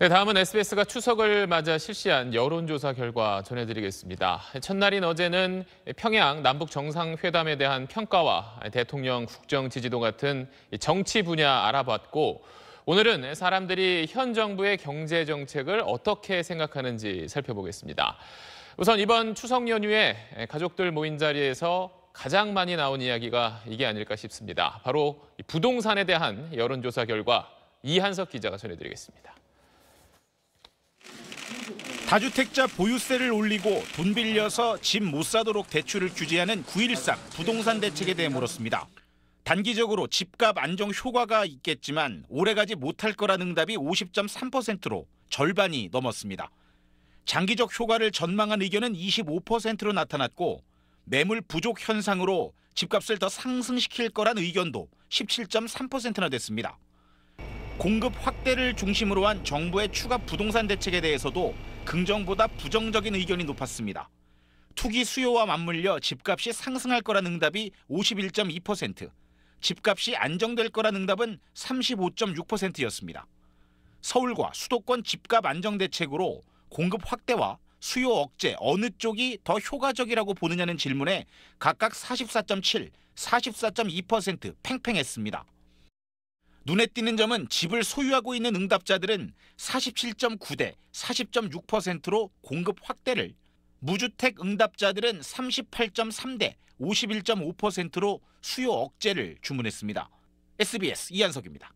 네, 다음은 SBS가 추석을 맞아 실시한 여론조사 결과 전해드리겠습니다. 첫날인 어제는 평양 남북 정상회담에 대한 평가와 대통령 국정 지지도 같은 정치 분야 알아봤고 오늘은 사람들이 현 정부의 경제 정책을 어떻게 생각하는지 살펴보겠습니다. 우선 이번 추석 연휴에 가족들 모인 자리에서 가장 많이 나온 이야기가 이게 아닐까 싶습니다. 바로 부동산에 대한 여론조사 결과 이한석 기자가 전해드리겠습니다. 다주택자 보유세를 올리고 돈 빌려서 집 못 사도록 대출을 규제하는 9.13 부동산 대책에 대해 물었습니다. 단기적으로 집값 안정 효과가 있겠지만 오래가지 못할 거란 응답이 50.3%로 절반이 넘었습니다. 장기적 효과를 전망한 의견은 25%로 나타났고 매물 부족 현상으로 집값을 더 상승시킬 거란 의견도 17.3%나 됐습니다. 공급 확대를 중심으로 한 정부의 추가 부동산 대책에 대해서도 긍정보다 부정적인 의견이 높았습니다. 투기 수요와 맞물려 집값이 상승할 거란 응답이 51.2%, 집값이 안정될 거란 응답은 35.6%였습니다. 서울과 수도권 집값 안정 대책으로 공급 확대와 수요 억제 어느 쪽이 더 효과적이라고 보느냐는 질문에 각각 44.7, 44.2% 팽팽했습니다. 눈에 띄는 점은 집을 소유하고 있는 응답자들은 47.9대 40.6%로 공급 확대를, 무주택 응답자들은 38.3대 51.5%로 수요 억제를 주문했습니다. SBS 이한석입니다.